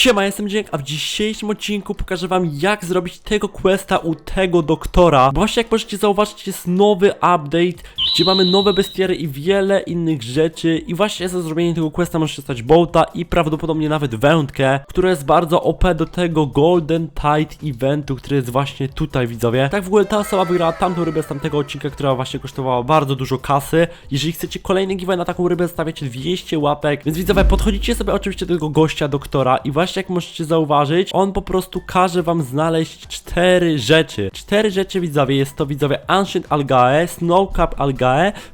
Siema, jestem Dzięk, a w dzisiejszym odcinku pokażę wam jak zrobić tego questa u tego doktora. Bo właśnie jak możecie zauważyć jest nowy update, gdzie mamy nowe bestiary i wiele innych rzeczy i właśnie za zrobienie tego questa możecie stać Bolta i prawdopodobnie nawet wędkę, która jest bardzo OP do tego Golden Tide eventu, który jest właśnie tutaj widzowie. Tak w ogóle ta osoba wygrała tamtą rybę z tamtego odcinka, która właśnie kosztowała bardzo dużo kasy. Jeżeli chcecie kolejny giveaway na taką rybę, stawiacie 200 łapek, więc widzowie podchodzicie sobie oczywiście do tego gościa, doktora i właśnie jak możecie zauważyć, on po prostu każe wam znaleźć cztery rzeczy. Cztery rzeczy widzowie, jest to widzowie Ancient Algae, Snowcap Algae,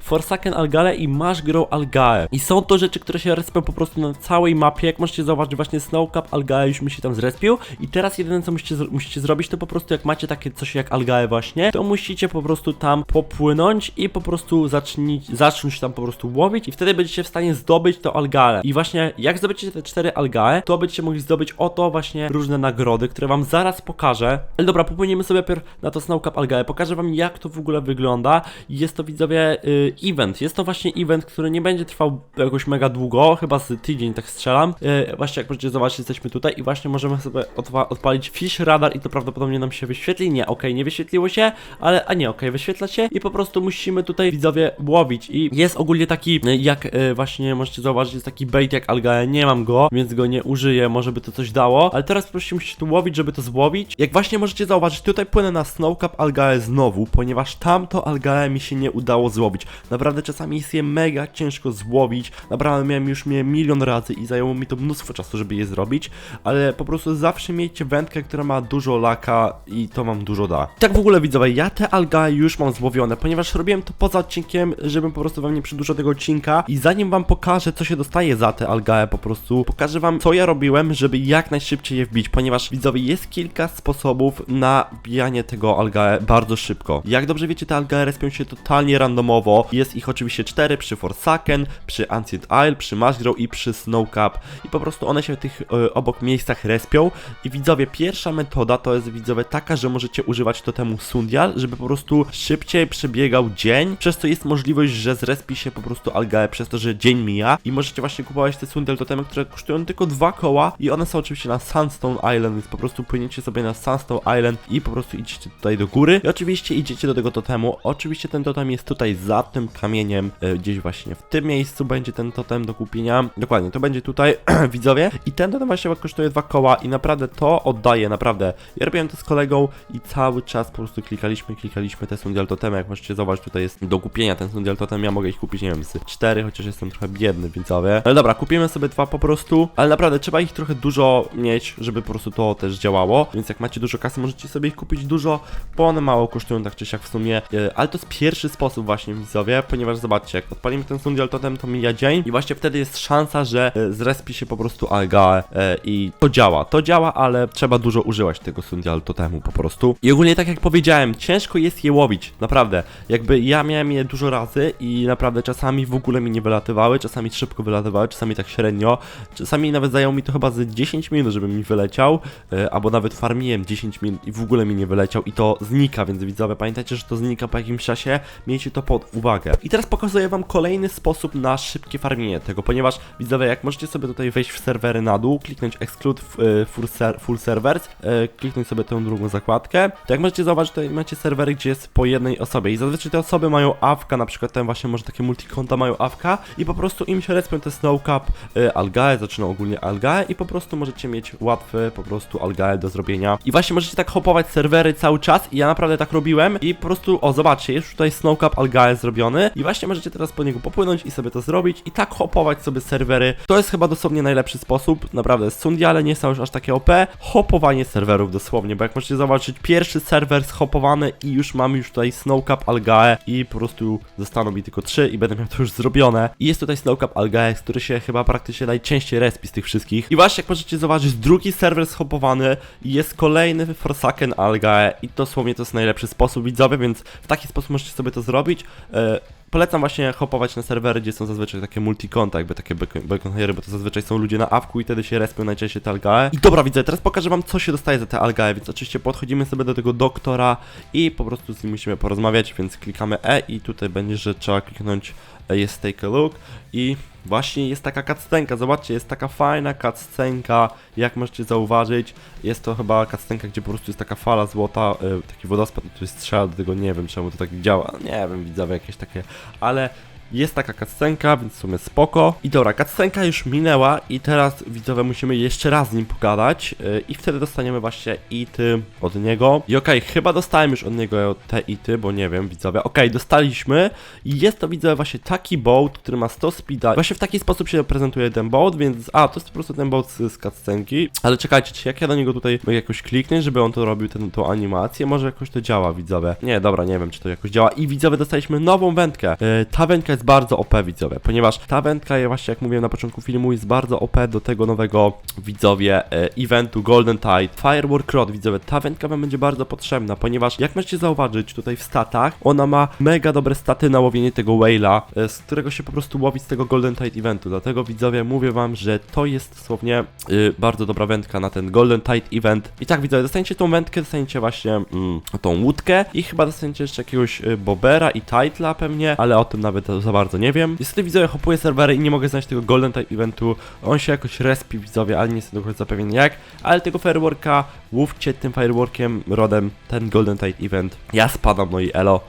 Forsaken Algae i Mushgrow Algae. I są to rzeczy, które się respią po prostu na całej mapie, jak możecie zauważyć właśnie Snowcap Algae już mi się tam zrespił i teraz jedyne co musicie, musicie zrobić to po prostu jak macie takie coś jak Algae właśnie, to musicie po prostu tam popłynąć i po prostu zacznij, zacząć tam po prostu łowić i wtedy będziecie w stanie zdobyć to Algae. I właśnie jak zdobycie te cztery Algae, to będziecie mogli zdobyć oto właśnie różne nagrody, które wam zaraz pokażę. Ale dobra, popłyniemy sobie najpierw na to Snowcap Algae. Pokażę wam jak to w ogóle wygląda. Jest to widzowie y, event. Jest to właśnie event, który nie będzie trwał jakoś mega długo, chyba z tydzień tak strzelam. Y, właśnie jak możecie zobaczyć, jesteśmy tutaj i właśnie możemy sobie odpalić Fish Radar i to prawdopodobnie nam się wyświetli. Nie, okej, nie wyświetliło się, ale a nie, okej, wyświetla się i po prostu musimy tutaj widzowie łowić i jest ogólnie taki, y, jak właśnie możecie zauważyć, jest taki bait jak Algae, nie mam go, więc go nie użyję, może by to coś dało, ale teraz prostu musicie tu łowić, żeby to złowić. Jak właśnie możecie zauważyć, tutaj płynę na Snowcap Algae znowu, ponieważ tamto Algae mi się nie udało złowić. Naprawdę czasami jest je mega ciężko złowić, naprawdę miałem już je milion razy i zajęło mi to mnóstwo czasu, żeby je zrobić, ale po prostu zawsze miejcie wędkę, która ma dużo laka i to wam dużo da. Tak w ogóle widzowie, ja te Algae już mam złowione, ponieważ robiłem to poza odcinkiem, żebym po prostu wam nie przedłużał tego odcinka i zanim wam pokażę, co się dostaje za te Algae po prostu, pokażę wam, co ja robiłem, żeby jak najszybciej je wbić, ponieważ widzowie, jest kilka sposobów na wbijanie tego Algae bardzo szybko. Jak dobrze wiecie, te Algae respią się totalnie randomowo, jest ich oczywiście cztery przy Forsaken, przy Ancient Isle, przy Mushgrow i przy Snowcap i po prostu one się w tych e, obok miejscach respią. I widzowie, pierwsza metoda to jest widzowie taka, że możecie używać totemu Sundial, żeby po prostu szybciej przebiegał dzień, przez co jest możliwość, że zrespi się po prostu Algae przez to, że dzień mija. I możecie właśnie kupować te Sundial totemy, które kosztują tylko dwa koła. I one są oczywiście na Sandstone Island, więc po prostu płyniecie sobie na Sandstone Island i po prostu idziecie tutaj do góry. I oczywiście idziecie do tego totemu, oczywiście ten totem jest tutaj za tym kamieniem, e, gdzieś właśnie w tym miejscu będzie ten totem do kupienia, dokładnie, to będzie tutaj, widzowie. I ten totem właśnie kosztuje dwa koła i naprawdę to oddaje, naprawdę, ja robiłem to z kolegą i cały czas po prostu klikaliśmy, klikaliśmy te Sundial totemy, jak możecie zobaczyć, tutaj jest do kupienia ten Sundial totem, ja mogę ich kupić, nie wiem, z cztery, chociaż jestem trochę biedny, widzowie, ale dobra, kupimy sobie dwa po prostu, ale naprawdę trzeba ich trochę dużo mieć, żeby po prostu to też działało, więc jak macie dużo kasy, możecie sobie ich kupić dużo, bo one mało kosztują tak czy siak w sumie, e, ale to jest pierwszy sposób właśnie widzowie, ponieważ zobaczcie, jak odpalimy ten Sundial Totem, to mija dzień i właśnie wtedy jest szansa, że e, zrespi się po prostu Algae e, i to działa, to działa, ale trzeba dużo używać tego Sundial Totemu po prostu. I ogólnie tak jak powiedziałem, ciężko jest je łowić, naprawdę, jakby ja miałem je dużo razy i naprawdę czasami w ogóle mi nie wylatywały, czasami szybko wylatywały, czasami tak średnio, czasami nawet zajęło mi to chyba z 10 minut, żeby mi wyleciał, e, albo nawet farmiłem 10 minut i w ogóle mi nie wyleciał i to znika, więc widzowie, pamiętajcie, że to znika po jakimś czasie, miejcie to pod uwagę. I teraz pokazuję wam kolejny sposób na szybkie farmienie tego, ponieważ widzowie, jak możecie sobie tutaj wejść w serwery na dół, kliknąć exclude e, full, ser full servers, e, kliknąć sobie tę drugą zakładkę, to jak możecie zauważyć, tutaj macie serwery, gdzie jest po jednej osobie i zazwyczaj te osoby mają awka, na przykład ten właśnie może takie multikonta mają awka i po prostu im się respią te snowcap, e, algae, zaczyną ogólnie algae i po prostu możecie mieć łatwe po prostu algae do zrobienia. I właśnie możecie tak hopować serwery cały czas i ja naprawdę tak robiłem i po prostu, o zobaczcie, jest tutaj snowcap algae zrobiony i właśnie możecie teraz po niego popłynąć i sobie to zrobić i tak hopować sobie serwery. To jest chyba dosłownie najlepszy sposób, naprawdę sundiale nie są już aż takie OP, hopowanie serwerów dosłownie, bo jak możecie zobaczyć, pierwszy serwer schopowany i już mam już tutaj snowcap algae i po prostu zostaną mi tylko trzy i będę miał to już zrobione. I jest tutaj snowcap algae, który się chyba praktycznie najczęściej respi z tych wszystkich. I właśnie jak możecie zobaczyć, drugi serwer schopowany i jest kolejny Forsaken algae i dosłownie to jest najlepszy sposób widzowie, więc w taki sposób możecie sobie to zrobić. E, Polecam właśnie hopować na serwery, gdzie są zazwyczaj takie multikonta, jakby takie bacon, baconhery, bo to zazwyczaj są ludzie na awku i wtedy się respią najczęściej te algae. I dobra, widzę, teraz pokażę wam, co się dostaje za te algae, więc oczywiście podchodzimy sobie do tego doktora i po prostu z nim musimy porozmawiać, więc klikamy E i tutaj będzie, że trzeba kliknąć jest Take a Look i właśnie jest taka cutscenka, zobaczcie, jest taka fajna cutscenka, jak możecie zauważyć, jest to chyba cutscenka, gdzie po prostu jest taka fala złota, e, taki wodospad, który strzela do tego, nie wiem czemu to tak działa, nie wiem, widzowie jakieś takie, ale jest taka cutscenka, więc w sumie spoko. I dobra, cutscenka już minęła i teraz widzowie musimy jeszcze raz z nim pogadać yy, i wtedy dostaniemy właśnie ity od niego. I okej, chyba dostałem już od niego te ity, bo nie wiem, widzowie. Okej, dostaliśmy i jest to widzowie właśnie taki boat, który ma 100 speeda. Właśnie w taki sposób się prezentuje ten boat, więc a, to jest po prostu ten boat z, z. Ale czekajcie, czy jak ja do niego tutaj jakoś kliknąć, żeby on to robił, ten, animację? Może jakoś to działa, widzowie. Nie, dobra, nie wiem, czy to jakoś działa. I widzowie, dostaliśmy nową wędkę. Yy, ta wędka jest bardzo OP, widzowie, ponieważ ta wędka, ja właśnie jak mówiłem na początku filmu, jest bardzo OP do tego nowego, widzowie, yy, eventu Golden Tide. Firework Rod, widzowie, ta wędka wam będzie bardzo potrzebna, ponieważ jak możecie zauważyć tutaj w statach, ona ma mega dobre staty na łowienie tego whale'a, yy, z którego się po prostu łowi z tego Golden Tide eventu. Dlatego, widzowie, mówię wam, że to jest dosłownie yy, bardzo dobra wędka na ten Golden Tide event. I tak, widzowie, dostaniecie tą wędkę, dostaniecie właśnie mm, tą łódkę i chyba dostaniecie jeszcze jakiegoś y, bobera i titla pewnie, ale o tym nawet za bardzo nie wiem. Niestety widzowie hopuję serwery i nie mogę znaleźć tego Golden Tide eventu. On się jakoś respi widzowie, ale nie jestem do końca pewien jak. Ale tego fireworka łówcie tym fireworkiem rodem ten Golden Tide event. Ja spadam no i elo.